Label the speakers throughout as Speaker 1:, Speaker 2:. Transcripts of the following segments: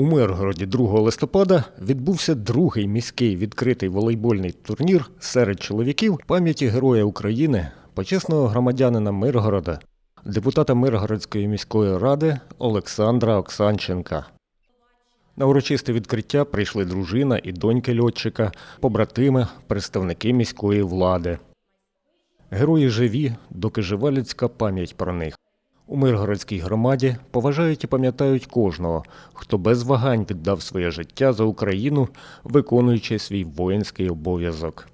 Speaker 1: У Миргороді 2 листопада відбувся другий міський відкритий волейбольний турнір серед чоловіків пам'яті Героя України, почесного громадянина Миргорода, депутата Миргородської міської ради Олександра Оксанченка. На урочисте відкриття прийшли дружина і доньки льотчика, побратими, представники міської влади. Герої живі, доки жива людська пам'ять про них. У Миргородській громаді поважають і пам'ятають кожного, хто без вагань віддав своє життя за Україну, виконуючи свій воїнський обов'язок.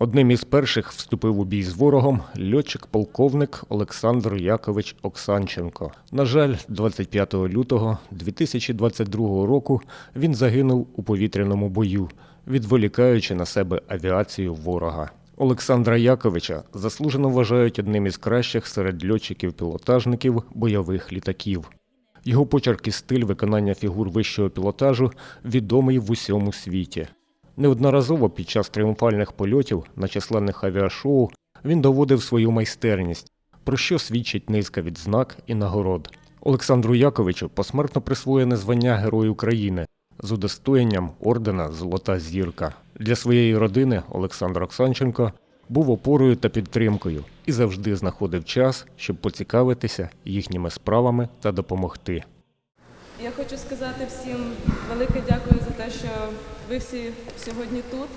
Speaker 1: Одним із перших вступив у бій з ворогом льотчик-полковник Олександр Якович Оксанченко. На жаль, 25 лютого 2022 року він загинув у повітряному бою, відволікаючи на себе авіацію ворога. Олександра Яковича заслужено вважають одним із кращих серед льотчиків-пілотажників бойових літаків. Його почерк і стиль виконання фігур вищого пілотажу відомий в усьому світі. Неодноразово під час тріумфальних польотів на численних авіашоу він доводив свою майстерність, про що свідчить низка відзнак і нагород. Олександру Яковичу посмертно присвоєне звання Герой України з удостоєнням ордена Золота зірка. Для своєї родини Олександр Оксанченко був опорою та підтримкою і завжди знаходив час, щоб поцікавитися їхніми справами та допомогти.
Speaker 2: Я хочу сказати всім велике дякую за те, що ви всі сьогодні тут.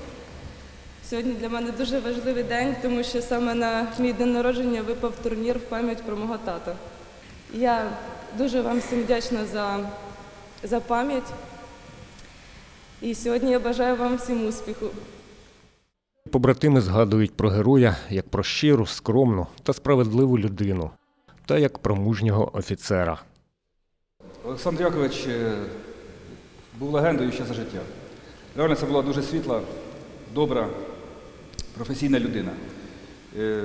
Speaker 2: Сьогодні для мене дуже важливий день, тому що саме на мій день народження випав турнір в пам'ять про мого тата. Я дуже вам всім вдячна за, за пам'ять. І сьогодні я бажаю вам всім успіху.
Speaker 1: Побратими згадують про героя як про щиру, скромну та справедливу людину, та як про мужнього офіцера.
Speaker 3: Олександр Якович е, був легендою ще за життя. Реально це була дуже світла, добра, професійна людина. Е,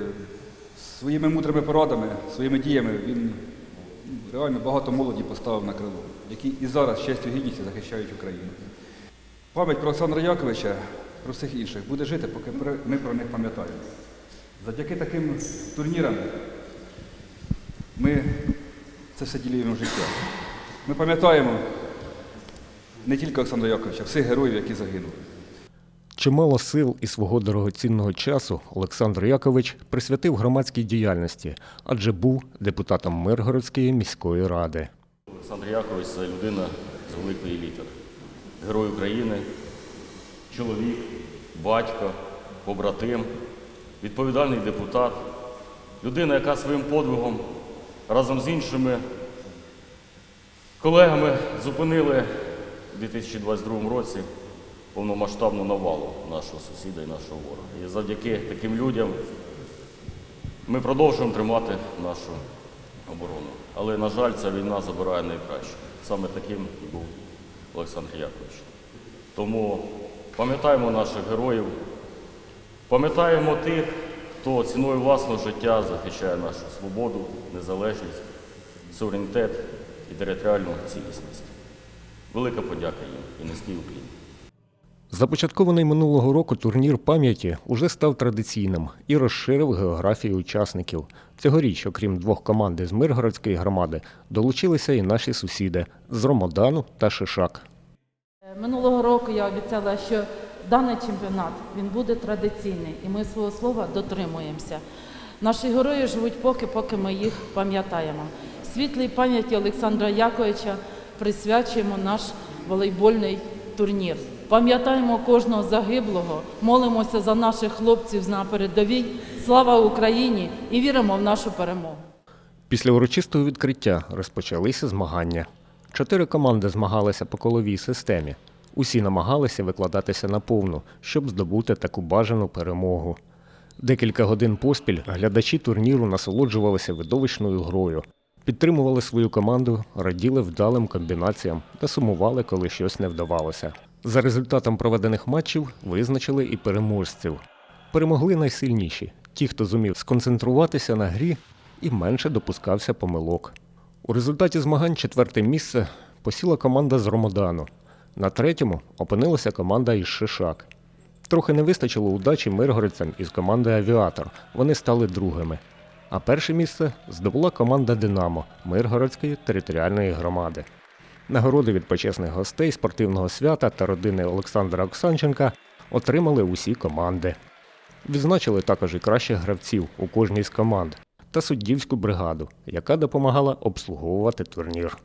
Speaker 3: Своїми мудрими порадами, своїми діями він реально багато молоді поставив на крило, які і зараз з честю гідністю захищають Україну. Пам'ять про Олександра Яковича, про всіх інших буде жити, поки ми про них пам'ятаємо. Завдяки таким турнірам ми це все ділимо в життя. Ми пам'ятаємо не тільки Олександра Яковича, всіх героїв, які загинули.
Speaker 1: Чимало сил і свого дорогоцінного часу Олександр Якович присвятив громадській діяльності, адже був депутатом Миргородської міської ради.
Speaker 4: Олександр Якович це людина з великої літери. Герой України, чоловік, батько, побратим, відповідальний депутат, людина, яка своїм подвигом разом з іншими колегами зупинили у 2022 році повномасштабну навалу нашого сусіда і нашого ворога. І завдяки таким людям ми продовжуємо тримати нашу оборону. Але, на жаль, ця війна забирає найкраще. Саме таким і був Олександр Якович. Тому пам'ятаємо наших героїв, пам'ятаємо тих, хто ціною власного життя захищає нашу свободу, незалежність, суверенітет і територіальну цілісність. Велика подяка їм і низький уклін.
Speaker 1: Започаткований минулого року турнір пам'яті уже став традиційним і розширив географію учасників. Цьогоріч, окрім двох команд із Миргородської громади, долучилися і наші сусіди з Ромодану та Шишак.
Speaker 5: Минулого року я обіцяла, що даний чемпіонат він буде традиційний, і ми свого слова дотримуємося. Наші герої живуть поки, поки ми їх пам'ятаємо. Світлій пам'яті Олександра Яковича присвячуємо наш волейбольний турнір. Пам'ятаємо кожного загиблого, молимося за наших хлопців на передовій. Слава Україні і віримо в нашу перемогу.
Speaker 1: Після урочистого відкриття розпочалися змагання. Чотири команди змагалися по коловій системі. Усі намагалися викладатися наповну, щоб здобути таку бажану перемогу. Декілька годин поспіль глядачі турніру насолоджувалися видовищною грою, підтримували свою команду, раділи вдалим комбінаціям та сумували, коли щось не вдавалося. За результатом проведених матчів визначили і переможців. Перемогли найсильніші ті, хто зумів сконцентруватися на грі і менше допускався помилок. У результаті змагань четверте місце посіла команда з Ромодану. На третьому опинилася команда із Шишак. Трохи не вистачило удачі миргородцям із команди Авіатор. Вони стали другими. А перше місце здобула команда Динамо Миргородської територіальної громади. Нагороди від почесних гостей спортивного свята та родини Олександра Оксанченка отримали усі команди. Відзначили також і кращих гравців у кожній з команд та суддівську бригаду, яка допомагала обслуговувати турнір.